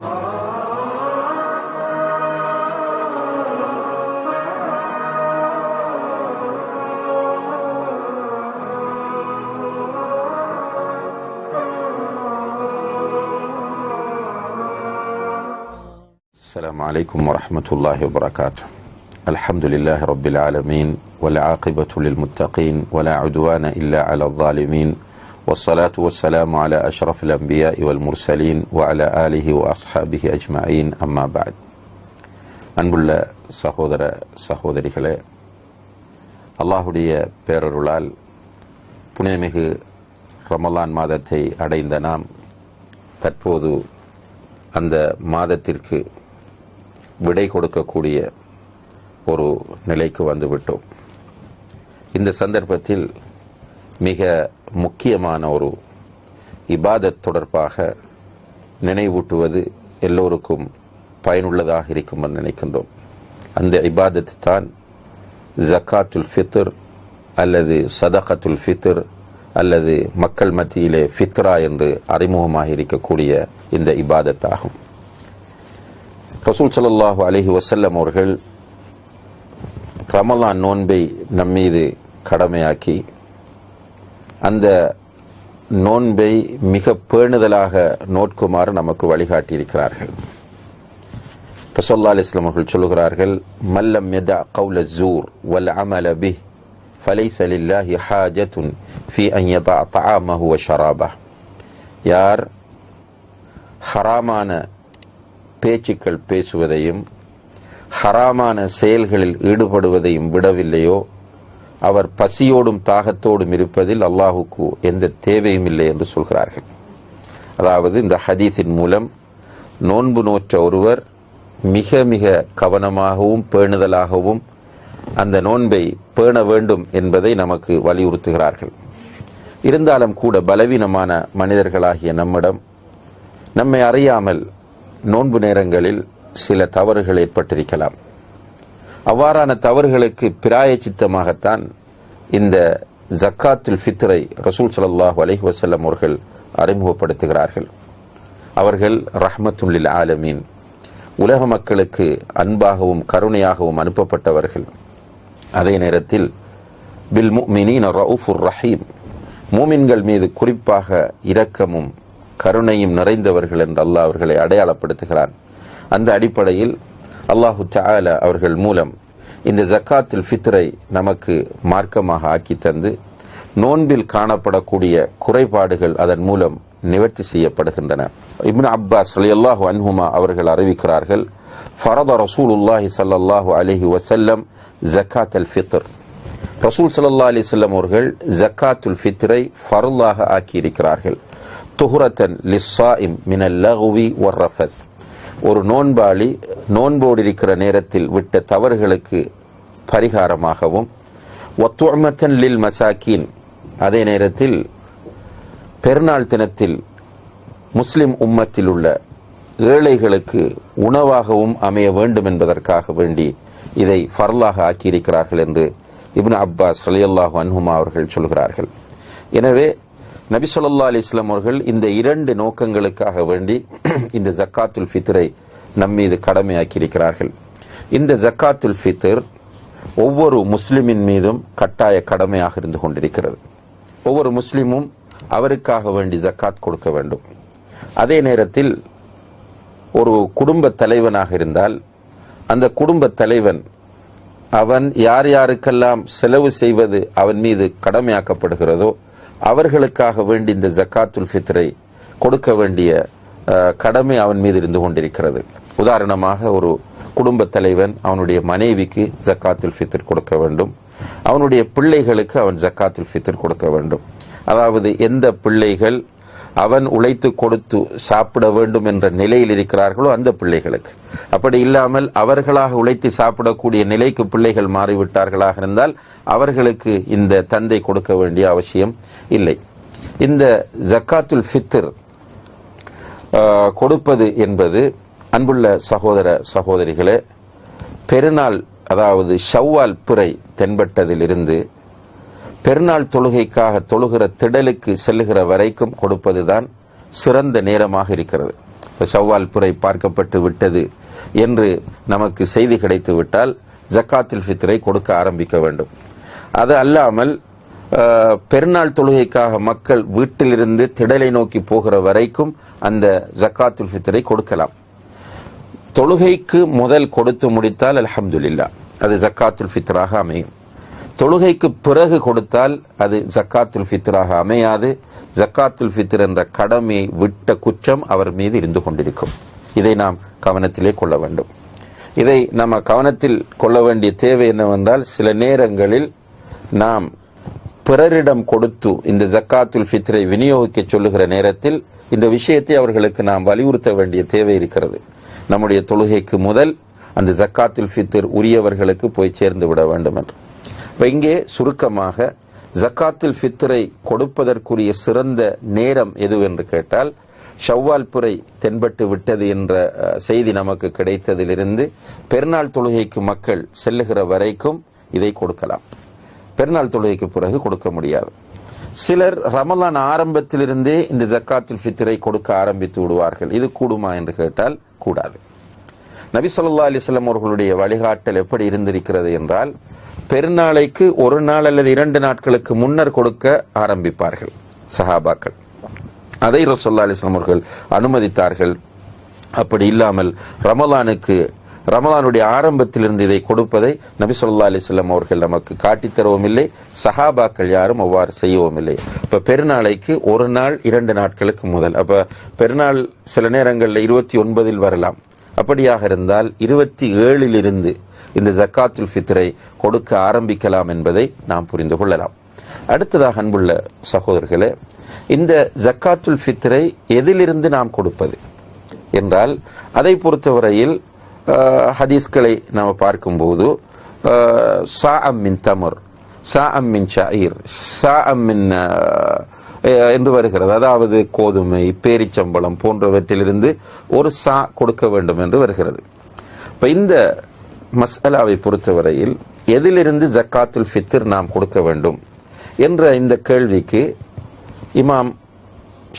السلام عليكم ورحمة الله وبركاته. الحمد لله رب العالمين والعاقبة للمتقين ولا عدوان إلا على الظالمين. والصلاة والسلام على أشرف الأنبياء والمرسلين وعلى آله وأصحابه أجمعين أما بعد அன்புள்ள சகோதர சகோதரிகளே அல்லாஹுடைய பேரருளால் புனிதமிகு ரமலான் மாதத்தை அடைந்த நாம் தற்போது அந்த மாதத்திற்கு விடை கொடுக்கக்கூடிய ஒரு நிலைக்கு வந்துவிட்டோம் இந்த சந்தர்ப்பத்தில் மிக முக்கியமான ஒரு இபாதத் தொடர்பாக நினைவூட்டுவது எல்லோருக்கும் பயனுள்ளதாக இருக்கும் என்று நினைக்கின்றோம். அந்த இபாதத் தான் ஜக்காத்துல் ஃபித்ர் அல்லது சதகத்துல் ஃபித்ர் அல்லது மக்கள் மத்தியிலே ஃபித்ரா என்று அறிமுகமாக இருக்கக்கூடிய இந்த இபாதத் ஆகும். ரசூல் சல்லாஹு அலஹி வசல்லம் அவர்கள் ரமலான் நோன்பை நம்மீது கடமையாக்கி அந்த நோன்பை மிக பேணுதலாக நோட்குமாறு நமக்கு வழிகாட்டியிருக்கிறார்கள். ரசோல்லா அலிஸ்லாம் அவர்கள் சொல்கிறார்கள் மல்லம் எதா கவுல ஜூர் வல் அமல பி ஃபலை சலில்லாஹி ஹாஜத்துன் ஃபி அய்யதா தஆமஹு வ ஷராபா யார் ஹராமான பேச்சுக்கள் பேசுவதையும் ஹராமான செயல்களில் ஈடுபடுவதையும் விடவில்லையோ அவர் பசியோடும் தாகத்தோடும் இருப்பதில் அல்லாஹுக்கு எந்த தேவையும் இல்லை என்று சொல்கிறார்கள். அதாவது இந்த ஹதீஸின் மூலம் நோன்பு நோற்ற ஒருவர் மிக மிக கவனமாகவும் பேணுதலாகவும் அந்த நோன்பை பேண வேண்டும் என்பதை நமக்கு வலியுறுத்துகிறார்கள். இருந்தாலும் கூட பலவீனமான மனிதர்களாகிய நம்மிடம் நம்மை அறியாமல் நோன்பு நேரங்களில் சில தவறுகள் ஏற்பட்டிருக்கலாம். அவ்வாறான தவறுகளுக்கு பிராயச்சித்தமாகத்தான் இந்த ஜக்காத்துல் ஃபித்ரை ரசூல் சலல்லாஹ் அலஹி வசல்லம் அவர்கள் அறிமுகப்படுத்துகிறார்கள். அவர்கள் ரஹ்மத்துல்லில் ஆலமீன். உலக மக்களுக்கு அன்பாகவும் கருணையாகவும் அனுப்பப்பட்டவர்கள். அதே நேரத்தில் பில் முஃமினீன ரவுஃபுர் ரஹீம் மூமின்கள் மீது குறிப்பாக இரக்கமும் கருணையும் நிறைந்தவர்கள் என்று அல்லாஹ் அவர்களை அடையாளப்படுத்துகிறான். அந்த அடிப்படையில் அல்லாஹு தாலா அவர்கள் மூலம் இந்த ஜக்காத்துல் ஃபித்ரை நமக்கு மார்க்கமாக ஆக்கி தந்து நோன்பில் காணப்படக்கூடிய குறைபாடுகள் அதன் மூலம் நிவர்த்தி செய்யப்படுகின்றன. இப்னு அப்பாஸ் ரலியல்லாஹு அன்ஹுமா அவர்கள் அறிவிக்கிறார்கள் ஃபரத ரசூலுல்லாஹி ஸல்லல்லாஹு அலைஹி வசல்லம் ஜக்காத் அல் ஃபித்ர். ரசூல் சல்லா அலி சொல்லம் அவர்கள் ஜக்காத்துல் ஃபித்ரை ஃபருல்லாக ஆக்கியிருக்கிறார்கள். துஹுரத்தன் லிஸ்ஸா லிஸ்ஸாயிம் மினல் லகுவி ஒர் ரஃபத். ஒரு நோன்பாளி நோன்போடு இருக்கிற நேரத்தில் விட்ட தவறுகளுக்கு பரிகாரமாகவும் ஒத்துழமத்தன் லில் மசாக்கின் அதே நேரத்தில் பெருநாள் தினத்தில் முஸ்லிம் உம்மத்தில் உள்ள ஏழைகளுக்கு உணவாகவும் அமைய வேண்டும் என்பதற்காக வேண்டி இதை ஃபர்லாக ஆக்கியிருக்கிறார்கள் என்று இப்னு அப்பாஸ் ரலியல்லாஹு அன்ஹுமா அவர்கள் சொல்கிறார்கள். எனவே நபி சொல்லா அலிஸ்லாம் அவர்கள் இந்த இரண்டு நோக்கங்களுக்காக வேண்டி இந்த ஜக்காத்துல் ஃபித்ரை நம்மீது கடமையாக்கியிருக்கிறார்கள். இந்த ஜக்காத்துல் ஃபித்ர் ஒவ்வொரு முஸ்லிமின் மீதும் கட்டாய கடமையாக இருந்து கொண்டிருக்கிறது. ஒவ்வொரு முஸ்லிமும் அவருக்காக வேண்டி ஜக்காத் கொடுக்க வேண்டும். அதே நேரத்தில் ஒரு குடும்ப தலைவனாக இருந்தால் அந்த குடும்ப தலைவன் அவன் யார் யாருக்கெல்லாம் செலவு செய்வது அவன் மீது கடமையாக்கப்படுகிறதோ அவர்களுக்காக வேண்டி இந்த ஜக்காத்துல் ஃபித்ரை கொடுக்க வேண்டிய கடமை அவன் மீது இருந்து கொண்டிருக்கிறது. உதாரணமாக ஒரு குடும்ப தலைவன் அவனுடைய மனைவிக்கு ஜக்காத்துல் ஃபித்ர் கொடுக்க வேண்டும். அவனுடைய பிள்ளைகளுக்கு அவன் ஜக்காத்துல் ஃபித்ர் கொடுக்க வேண்டும். அதாவது எந்த பிள்ளைகள் அவன் உழைத்து கொடுத்து சாப்பிட வேண்டும் என்ற நிலையில் இருக்கிறார்களோ அந்த பிள்ளைகளுக்கு. அப்படி இல்லாமல் அவர்களாக உழைத்து சாப்பிடக்கூடிய நிலைக்கு பிள்ளைகள் மாறிவிட்டார்களாக இருந்தால் அவர்களுக்கு இந்த தந்தை கொடுக்க வேண்டிய அவசியம் இல்லை. இந்த ஜக்காத்துல் ஃபித்ர் கொடுப்பது என்பது அன்புள்ள சகோதர சகோதரிகளே பெருநாள் அதாவது ஷவ்வால் பிறை தென்பட்டதிலிருந்து பெருநாள் தொழுகைக்காக தொழுகிற திடலுக்கு செல்லுகிற வரைக்கும் கொடுப்பதுதான் சிறந்த நேரமாக இருக்கிறது. சவ்வால் புரை பார்க்கப்பட்டு விட்டது என்று நமக்கு செய்தி கிடைத்து விட்டால் ஜக்காத்தில் ஃபித்ரை கொடுக்க ஆரம்பிக்க வேண்டும். அது அல்லாமல் பெருநாள் தொழுகைக்காக மக்கள் வீட்டிலிருந்து திடலை நோக்கி போகிற வரைக்கும் அந்த ஜக்காத்துல் ஃபித்ரை கொடுக்கலாம். தொழுகைக்கு முதல் கொடுத்து முடித்தால் அலமதுல்லா அது ஜக்காத்துல் ஃபித்ராக அமையும். தொழுகைக்கு பிறகு கொடுத்தால் அது ஜக்காத்துல் ஃபித்ராக அமையாது. ஜக்காத்துல் ஃபித்ர் என்ற கடமையை விட்ட குற்றம் அவர் மீது இருந்து கொண்டிருக்கும். இதை நாம் கவனத்திலே கொள்ள வேண்டும். இதை நம்ம கவனத்தில் கொள்ள வேண்டிய தேவை என்னவென்றால் சில நேரங்களில் நாம் பிறரிடம் கொடுத்து இந்த ஜக்காத்துல் ஃபித்ரை விநியோகிக்க சொல்லுகிற நேரத்தில் இந்த விஷயத்தை அவர்களுக்கு நாம் வலியுறுத்த வேண்டிய தேவை இருக்கிறது. நம்முடைய தொழுகைக்கு முதல் அந்த ஜக்காத்துல் ஃபித்ர் உரியவர்களுக்கு போய் சேர்ந்து விட வேண்டும் என்று இப்போ இங்கே சுருக்கமாக ஜக்காத்தில் ஃபித்ரை கொடுப்பதற்குரிய சிறந்த நேரம் எதுவென்று கேட்டால் ஷவ்வால் புரை தென்பட்டு விட்டது என்ற செய்தி நமக்கு கிடைத்ததிலிருந்து பெருநாள் தொழுகைக்கு மக்கள் செல்லுகிற வரைக்கும் இதை கொடுக்கலாம். பெருநாள் தொழுகைக்கு பிறகு கொடுக்க முடியாது. சிலர் ரமலான் ஆரம்பத்திலிருந்தே இந்த ஜக்காத்தில் ஃபித்ரை கொடுக்க ஆரம்பித்து விடுவார்கள். இது கூடுமா என்று கேட்டால் கூடாது. நபி சொல்லா அலிஸ்லாம் அவர்களுடைய வழிகாட்டல் எப்படி இருந்திருக்கிறது என்றால் பெருநாளைக்கு ஒரு நாள் அல்லது இரண்டு நாட்களுக்கு முன்னர் கொடுக்க ஆரம்பிப்பார்கள் சஹாபாக்கள். அதை ரசோல்லா அலிஸ்லாம் அவர்கள் அனுமதித்தார்கள். அப்படி இல்லாமல் ரமலானுக்கு ரமலானுடைய ஆரம்பத்திலிருந்து இதை கொடுப்பதை நபி சொல்லா அலிஸ்லாம் அவர்கள் நமக்கு காட்டித்தரவும் இல்லை சஹாபாக்கள் யாரும் அவ்வாறு செய்யவும் இல்லை. இப்ப பெருநாளைக்கு ஒரு நாள் இரண்டு நாட்களுக்கு முதல். அப்ப பெருநாள் சில நேரங்களில் இருபத்தி ஒன்பதில் வரலாம். அப்படியாக இருந்தால் இருபத்தி ஏழில் இருந்து இந்த ஜக்காத்துல் ஃபித்ரை கொடுக்க ஆரம்பிக்கலாம் என்பதை நாம் புரிந்து கொள்ளலாம். அடுத்ததாக அன்புள்ள சகோதரர்களே இந்த ஜக்காத்துல் ஃபித்ரை எதிலிருந்து நாம் கொடுப்பது என்றால் அதை பொறுத்தவரையில் ஹதீஸ்களை நாம் பார்க்கும்போது சா அம்மின் தமர் சா அம்மின் ஷாயிர் சா அம்மின் என்று வருகிறது. அதாவது கோதுமை பேரிச்சம்பளம் போன்றவற்றிலிருந்து ஒரு சா கொடுக்க வேண்டும் என்று வருகிறது. இப்போ இந்த மஸ்அலாவை பொறுத்தவரையில் எதிலிருந்து ஜக்காத்துல் ஃபித்ர் நாம் கொடுக்க வேண்டும் என்ற இந்த கேள்விக்கு இமாம்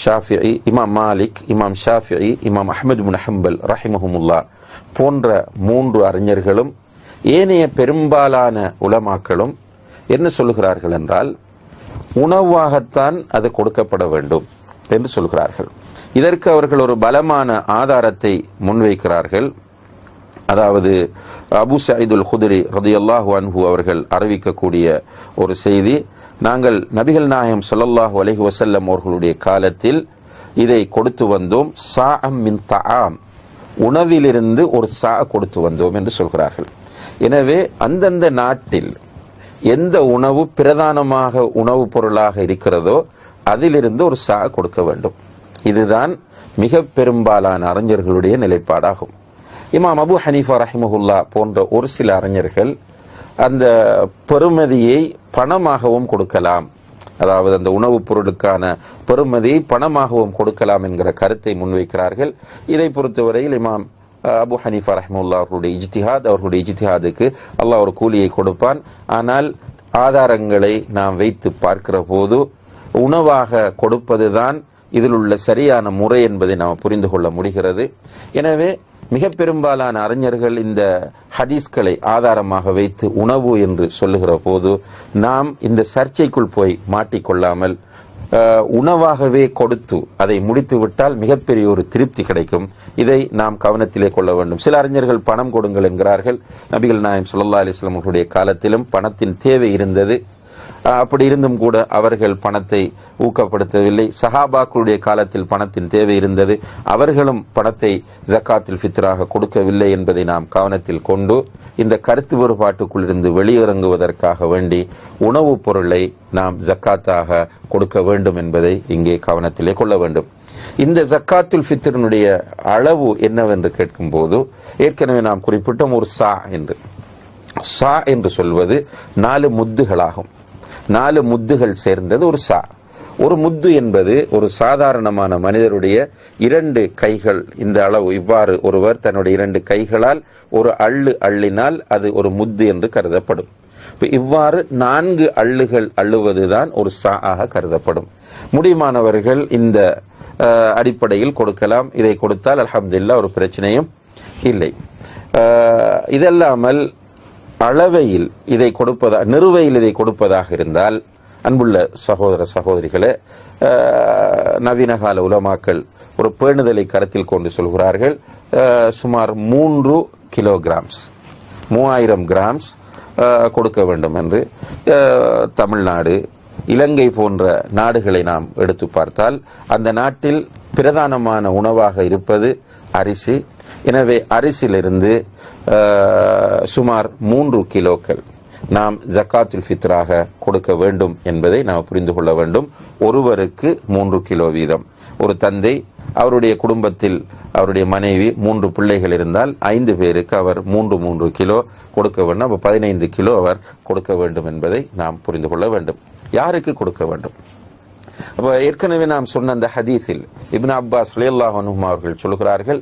ஷாஃபி இமாம் மாலிக் இமாம் ஷாஃபி இமாம் அஹ்மது பின் ஹம்பல் போன்ற மூன்று அறிஞர்களும் ஏனைய பெரும்பாலான உலமாக்களும் என்ன சொல்லுகிறார்கள் என்றால் உணவாகத்தான் அது கொடுக்கப்பட வேண்டும் என்று சொல்கிறார்கள். இதற்கு அவர்கள் ஒரு பலமான ஆதாரத்தை முன்வைக்கிறார்கள். அதாவது அபு சயீதுல் ஹுதிரி ரதியல்லாஹு அன்ஹு அவர்கள் அறிவிக்கக்கூடிய ஒரு செய்தி நாங்கள் நபிகள் நாயகம் சொல்லல்லாஹு அலஹி வசல்லம் அவர்களுடைய காலத்தில் இதை கொடுத்து வந்தோம். சாஅம் மின் தஆம். உணவிலிருந்து ஒரு சா கொடுத்து வந்தோம் என்று சொல்கிறார்கள். எனவே அந்தந்த நாட்டில் எந்த உணவு பிரதானமாக உணவுப் பொருளாக இருக்கிறதோ அதிலிருந்து ஒரு சா கொடுக்க வேண்டும். இதுதான் மிக பெரும்பாலான அறிஞர்களுடைய நிலைப்பாடாகும். இமாம் அபு ஹனீஃபா ரஹிமஹுல்லா போன்ற ஒரு சில அறிஞர்கள் அந்த பெருமதியை பணமாகவும் கொடுக்கலாம். அதாவது அந்த உணவுப் பொருளுக்கான பெருமதியை பணமாகவும் கொடுக்கலாம் என்கிற கருத்தை முன்வைக்கிறார்கள். இதை பொறுத்தவரையில் இமாம் அபு ஹனீஃபா ரஹ்முல்லா அவர்களுடைய இஜ்திஹாத் அவர்களுடைய இஜ்திஹாதுக்கு அல்லாஹ் ஒரு கூலியை கொடுப்பான். ஆனால் ஆதாரங்களை நாம் வைத்து பார்க்கிற போது உணவாக கொடுப்பதுதான் இதில் உள்ள சரியான முறை என்பதை நாம் புரிந்து கொள்ள முடிகிறது. எனவே மிக பெரும்பாலான அறிஞர்கள் இந்த ஹதீஸ்களை ஆதாரமாக வைத்து உணவு என்று சொல்லுகிற போது நாம் இந்த சர்ச்சைக்குள் போய் மாட்டிக்கொள்ளாமல் உணவாகவே கொடுத்து அதை முடித்து விட்டால் மிகப்பெரிய ஒரு திருப்தி கிடைக்கும். இதை நாம் கவனத்திலே கொள்ள வேண்டும். சில அறிஞர்கள் பணம் கொடுங்கள் என்கிறார்கள். நபிகள் நாயம் சுல்லா அலைஹி அவர்களுடைய காலத்திலும் பணத்தின் தேவை இருந்தது. அப்படி இருந்தும் கூட அவர்கள் பணத்தை ஊக்கப்படுத்தவில்லை. சஹாபாக்களுடைய காலத்தில் பணத்தின் தேவை இருந்தது. அவர்களும் பணத்தை ஜக்காத்தில் ஃபித்ராக கொடுக்கவில்லை என்பதை நாம் கவனத்தில் கொண்டு இந்த கருத்து வேறுபாட்டுக்குள் இருந்து வெளியிறங்குவதற்காக வேண்டி உணவுப் பொருளை நாம் ஜக்காத்தாக கொடுக்க வேண்டும் என்பதை இங்கே கவனத்திலே கொள்ள வேண்டும். இந்த ஜக்காத்துல் ஃபித்ரனுடைய அளவு என்னவென்று கேட்கும்போது ஏற்கனவே நாம் குறிப்பிட்டோம் ஒரு சா என்று. சா என்று சொல்வது நாலு முத்துகளாகும். நாலு முத்துகள் சேர்ந்தது ஒரு சா. ஒரு முத்து என்பது ஒரு சாதாரணமான மனிதருடைய இரண்டு கைகள். இந்த அளவு இவ்வாறு ஒருவர் தன்னுடைய இரண்டு கைகளால் ஒரு அள்ளு அள்ளினால் அது ஒரு முத்து என்று கருதப்படும். இவ்வாறு நான்கு அள்ளுகள் அள்ளுவதுதான் ஒரு சா ஆக கருதப்படும். முடியுமானவர்கள் இந்த அடிப்படையில் கொடுக்கலாம். இதை கொடுத்தால் அலமதுல்லா ஒரு பிரச்சனையும் இல்லை. இதல்லாமல் அளவையில் இதை கொடுப்பதா நிறுவையில் இதை கொடுப்பதாக இருந்தால் அன்புள்ள சகோதர சகோதரிகளே நவீன கால உலமாக்கள் ஒரு பேணுதலை கருத்தில் கொண்டு சொல்கிறார்கள். சுமார் மூன்று கிலோகிராம்ஸ் மூவாயிரம் கிராம்ஸ் கொடுக்க வேண்டும் என்று தமிழ்நாடு இலங்கை போன்ற நாடுகளை நாம் எடுத்து பார்த்தால் அந்த நாட்டில் பிரதானமான உணவாக இருப்பது அரிசி. எனவே அரிசியிலிருந்து சுமார் மூன்று கிலோக்கள் நாம் ஜக்காத்துல் ஃபித்ராக கொடுக்க வேண்டும் என்பதை நாம் புரிந்து கொள்ள வேண்டும். ஒருவருக்கு மூன்று கிலோ வீதம். ஒரு தந்தை அவருடைய குடும்பத்தில் அவருடைய மனைவி மூன்று பிள்ளைகள் இருந்தால் ஐந்து பேருக்கு அவர் மூன்று மூன்று கிலோ கொடுக்க வேண்டும். அப்போ பதினைந்து கிலோ அவர் கொடுக்க வேண்டும் என்பதை நாம் புரிந்து கொள்ள வேண்டும். யாருக்கு கொடுக்க வேண்டும்? அப்போ ஏற்கனவே நாம் சொன்ன அந்த ஹதீஸில் இப்னா அப்பாஸ் ரலியல்லாஹு அவர்கள் சொல்கிறார்கள்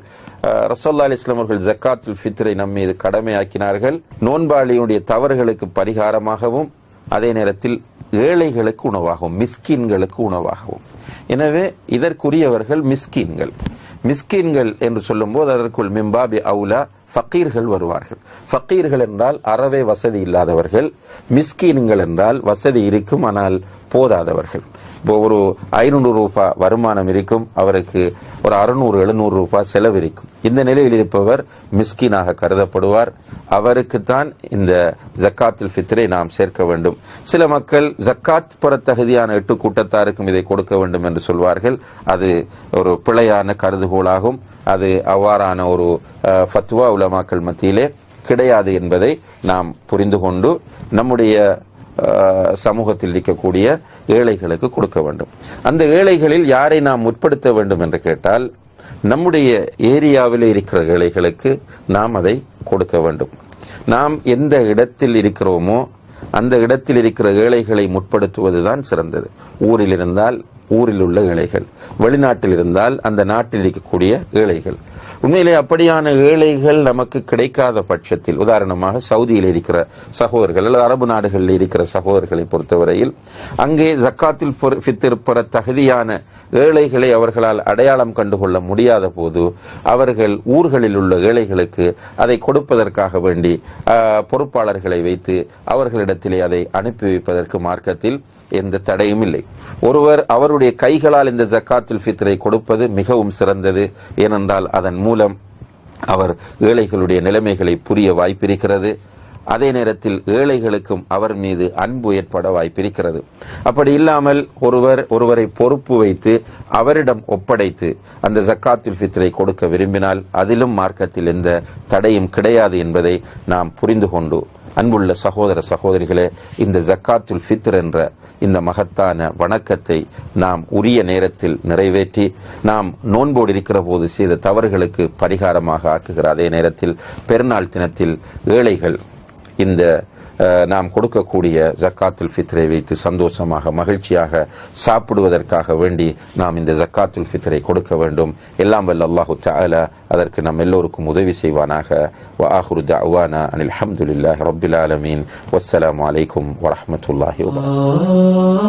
ரசோல்லா அலி இஸ்லாம் அவர்கள் ஜக்காத்துல் ஃபித்ரை நம் மீது கடமையாக்கினார்கள். நோன்பாளியுடைய தவறுகளுக்கு பரிகாரமாகவும் அதே நேரத்தில் ஏழைகளுக்கு உணவாகவும் மிஸ்கின்களுக்கு உணவாகவும். எனவே இதற்குரியவர்கள் மிஸ்கின்கள். மிஸ்கின்கள் என்று சொல்லும்போது அதற்குள் மிம்பாபி அவுலா ஃபக்கீர்கள் வருவார்கள். ஃபக்கீர்கள் என்றால் அறவே வசதி இல்லாதவர்கள். மிஸ்கீன்கள் என்றால் வசதி இருக்கும் ஆனால் போதாதவர்கள். ஒரு ஐநூறு ரூபாய் வருமானம் இருக்கும். அவருக்கு ஒரு அறுநூறு எழுநூறு ரூபாய் செலவு இருக்கும். இந்த நிலையில் இருப்பவர் மிஸ்கினாக கருதப்படுவார். அவருக்குத்தான் இந்த ஜக்காத்துல் ஃபித்ரை நாம் சேர்க்க வேண்டும். சில மக்கள் ஜக்காத் புற தகுதியான எட்டு கூட்டத்தாருக்கும் இதை கொடுக்க வேண்டும் என்று சொல்வார்கள். அது ஒரு பிழையான கருதுகோளாகும். அது அவ்வாறான ஒரு ஃபத்வா உலமாக்கள் மத்தியிலே கிடையாது என்பதை நாம் புரிந்து கொண்டு நம்முடைய சமூகத்தில் இருக்கக்கூடிய ஏழைகளுக்கு கொடுக்க வேண்டும். அந்த ஏழைகளில் யாரை நாம் முற்படுத்த வேண்டும் என்று கேட்டால் நம்முடைய ஏரியாவில் இருக்கிற ஏழைகளுக்கு நாம் அதை கொடுக்க வேண்டும். நாம் எந்த இடத்தில் இருக்கிறோமோ அந்த இடத்தில் இருக்கிற ஏழைகளை முற்படுத்துவதுதான் சிறந்தது. ஊரில் இருந்தால் ஊரில் உள்ள ஏழைகள் வெளிநாட்டில் இருந்தால் அந்த நாட்டில் இருக்கக்கூடிய ஏழைகள். உண்மையிலே அப்படியான ஏழைகள் நமக்கு கிடைக்காத பட்சத்தில் உதாரணமாக சவுதியில் இருக்கிற சகோதரர்கள் அல்லது அரபு நாடுகளில் இருக்கிற சகோதரர்களை பொறுத்தவரையில் அங்கே ஜக்காத்தில் பெற தகுதியான ஏழைகளை அவர்களால் அடையாளம் கண்டுகொள்ள முடியாத போது அவர்கள் ஊர்களில் உள்ள ஏழைகளுக்கு அதை கொடுப்பதற்காக வேண்டி பொறுப்பாளர்களை வைத்து அவர்களிடத்திலே அதை அனுப்பி வைப்பதற்கு மார்க்கத்தில் எந்த தடையும் இல்லை. ஒருவர் அவருடைய கைகளால் இந்த ஜக்காத்துல் ஃபித்ரை கொடுப்பது மிகவும் சிறந்தது. ஏனென்றால் அதன் மூலம் அவர் ஏழைகளுடைய நிலைமைகளை புரிய வாய்ப்பிருக்கிறது. அதே நேரத்தில் ஏழைகளுக்கும் அவர் மீது அன்பு ஏற்பட வாய்ப்பிருக்கிறது. அப்படி இல்லாமல் ஒருவர் ஒருவரை பொறுப்பு வைத்து அவரிடம் ஒப்படைத்து அந்த ஜக்காத்துல் ஃபித்ரை கொடுக்க விரும்பினால் அதிலும் மார்க்கத்தில் எந்த தடையும் கிடையாது என்பதை நாம் புரிந்து கொண்டு அன்புள்ள சகோதர சகோதரிகளே இந்த ஜக்காத்துல் ஃபித்ர் என்ற இந்த மகத்தான வணக்கத்தை நாம் உரிய நேரத்தில் நிறைவேற்றி நாம் நோன்போடு இருக்கிற போது செய்த தவறுகளுக்கு பரிகாரமாக ஆக்குகிற அதே நேரத்தில் பெருநாள் தினத்தில் ஏழைகள் இந்த நாம் கொடுக்கக்கூடிய ஜக்காத்துல் ஃபித்ரை வைத்து சந்தோஷமாக மகிழ்ச்சியாக சாப்பிடுவதற்காக வேண்டி நாம் இந்த ஜக்காத்துல் ஃபித்ரை கொடுக்க வேண்டும். எல்லாம் வல்ல அல்லாஹு தஆலா அதற்கு நம் எல்லோருக்கும் உதவி செய்வானாக. வ ஆஹிரு அனில் ஹம்துலில்லாஹி ரப்பில் ஆலமீன். வஸ்ஸலாமு அலைக்கும் வரமத்துல்லாஹி வபரகாத்துஹு